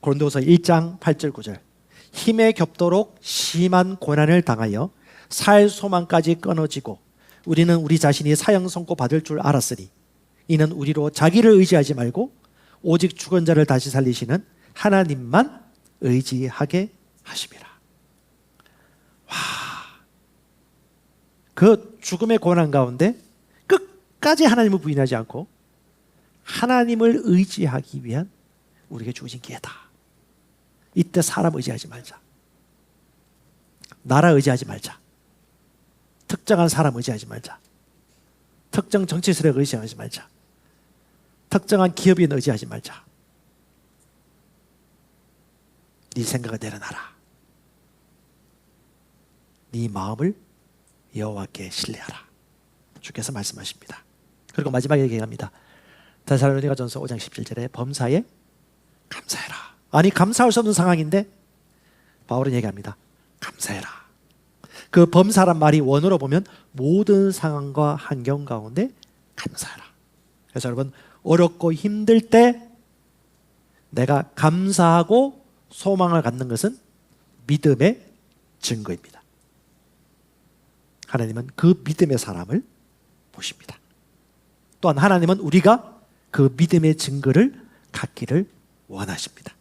고린도서 1장 8절 9절. 힘에 겹도록 심한 고난을 당하여 살 소망까지 끊어지고 우리는 우리 자신이 사형 선고 받을 줄 알았으니 이는 우리로 자기를 의지하지 말고 오직 죽은 자를 다시 살리시는 하나님만 의지하게 하심이라. 와. 그 죽음의 고난 가운데 끝까지 하나님을 부인하지 않고 하나님을 의지하기 위한 우리에게 주어진 기회다. 이때 사람 의지하지 말자. 나라 의지하지 말자. 특정한 사람 의지하지 말자. 특정 정치 세력 의지하지 말자. 특정한 기업인 의지하지 말자. 네 생각을 내려놔라. 네 마음을 여호와께 신뢰하라. 주께서 말씀하십니다. 그리고 마지막에 얘기합니다. 데살로니가 전서 5장 17절에 범사에 감사해라. 아니 감사할 수 없는 상황인데 바울은 얘기합니다. 감사해라. 그 범사란 말이 원어로 보면 모든 상황과 환경 가운데 감사해라. 그래서 여러분 어렵고 힘들 때 내가 감사하고 소망을 갖는 것은 믿음의 증거입니다. 하나님은 그 믿음의 사람을 보십니다. 또한 하나님은 우리가 그 믿음의 증거를 갖기를 원하십니다.